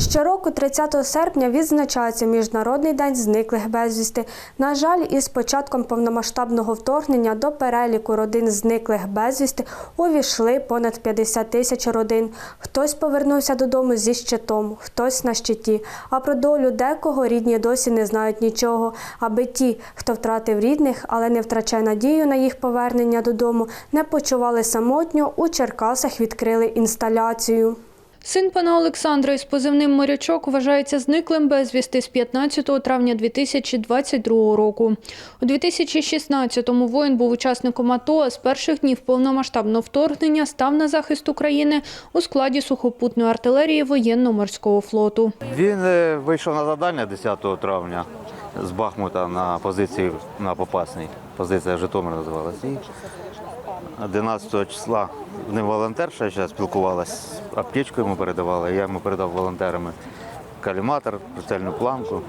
Щороку, 30 серпня, відзначається Міжнародний день зниклих безвісти. На жаль, із початком повномасштабного вторгнення до переліку родин зниклих безвісти увійшли понад 50 тисяч родин. Хтось повернувся додому зі щитом, хтось на щиті. А про долю декого рідні досі не знають нічого. Аби ті, хто втратив рідних, але не втрачає надію на їх повернення додому, не почували самотньо, у Черкасах відкрили інсталяцію. Син пана Олександра із позивним морячок вважається зниклим безвісти з 15 травня 2022 року. У 2016-му воїн був учасником АТО, а з перших днів повномасштабного вторгнення став на захист України у складі сухопутної артилерії воєнно-морського флоту. Він е, вийшов на завдання 10 травня з Бахмута на позиції на Попасній. Позиція Житомир називалась. І 11 числа з ним волонтерша ще спілкувалась, аптечку йому передавала. Я йому передав волонтерами каліматор, прицельну планку.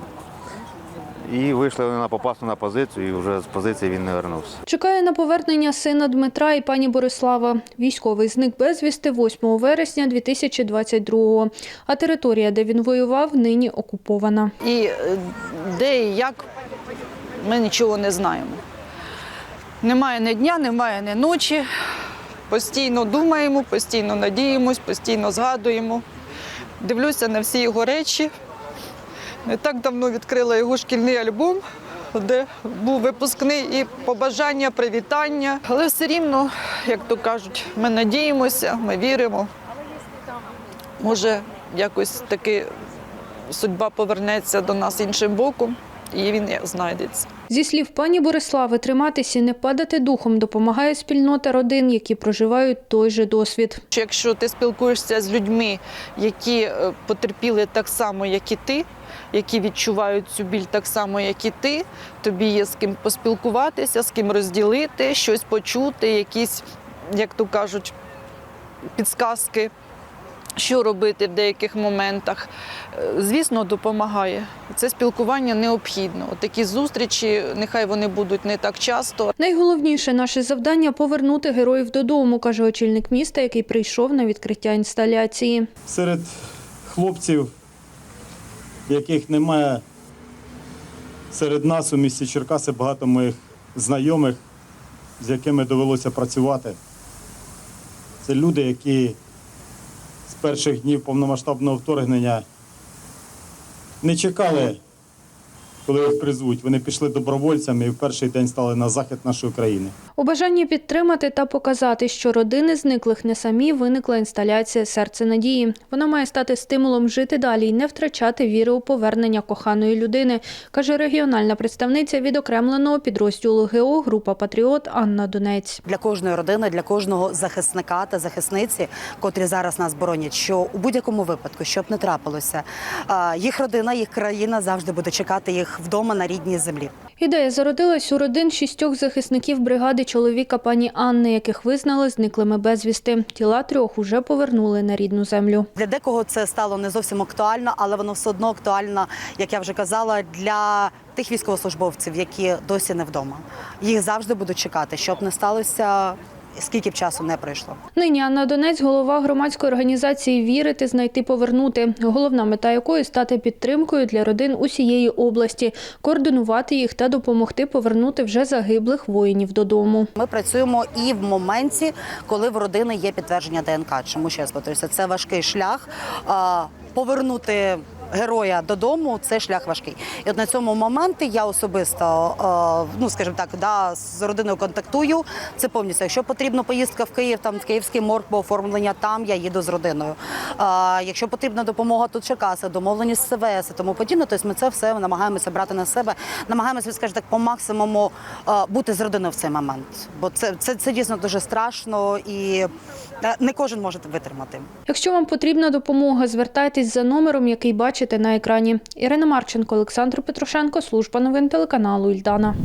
І вийшли вони на Попасну на позицію, і вже з позиції він не вернувся. Чекає на повернення сина Дмитра і пані Борислава. Військовий зник безвісти 8 вересня 2022-го. А територія, де він воював, нині окупована. І е, де і як ми нічого не знаємо. Немає ні дня, немає ні ночі. Постійно думаємо, постійно надіємось, постійно згадуємо. Дивлюся на всі його речі. Не так давно відкрила його шкільний альбом, де був випускний і побажання, привітання. Але все рівно, як то кажуть, ми надіємося, ми віримо. Може, якось таки судьба повернеться до нас іншим боком, і він знайдеться. Зі слів пані Борислави, триматися і не падати духом допомагає спільнота родин, які проживають той же досвід. Якщо ти спілкуєшся з людьми, які е, потерпіли так само, як і ти, які відчувають цю біль так само, як і ти, тобі є з ким поспілкуватися, з ким розділити, щось почути, якісь, як то кажуть, підсказки. Що робити в деяких моментах, Е, звісно, допомагає. Це спілкування необхідно. Такі зустрічі, нехай вони будуть не так часто, Найголовніше наше завдання повернути героїв додому, каже очільник міста, який прийшов на відкриття інсталяції. серед хлопців, яких немає серед нас у місті Черкаси, багато моїх знайомих, з якими довелося працювати. Це люди, які перших днів повномасштабного вторгнення не чекали, коли їх призвуть. Вони пішли добровольцями і в перший день стали на захист нашої країни. У бажанні підтримати та показати, що родини зниклих не самі, виникла інсталяція Серце надії. Вона має стати стимулом жити далі і не втрачати віри у повернення коханої людини, каже регіональна представниця відокремленого підрозділу ГО група Патріот Анна Донець. для кожної родини, для кожного захисника та захисниці, котрі зараз нас боронять, що у будь-якому випадку, щоб не трапилося, їх родина, їх країна завжди буде чекати їх вдома на рідній землі. Ідея зародилась у родин шістьох захисників бригади чоловіка пані Анни, яких визнали зниклими безвісти. Тіла трьох уже повернули на рідну землю. Для декого це стало не зовсім актуально, але воно все одно актуально, як я вже казала, для тих військовослужбовців, які досі не вдома. Їх завжди будуть чекати, щоб не сталося, скільки б часу не пройшло. Нині Анна Донець, голова громадської організації Вірити, знайти, повернути. Головна мета якої стати підтримкою для родин усієї області, координувати їх та допомогти повернути вже загиблих воїнів додому. Ми працюємо і в моменті, коли в родини є підтвердження ДНК. Чому ще повторюся, це важкий шлях. Повернути героя додому це шлях важкий. І от на цьому моменті я особисто, е, ну скажімо так, да, з родиною контактую. Це повністю. Якщо потрібна поїздка в Київ, там в Київський морг, бо оформлення там я їду з родиною. Якщо потрібна допомога тут Черкаси, домовленість з СВС і тому подібне, тобто ми це все намагаємося брати на себе, намагаємося, скажімо так, по максимуму е, бути з родиною в цей момент. Бо це, це, це дійсно дуже страшно і е, не кожен може витримати. Якщо вам потрібна допомога, звертайтесь за номером, який бачите на екрані. Ірина Марченко, Олександр Петрушенко, служба новин телеканалу Ільдана.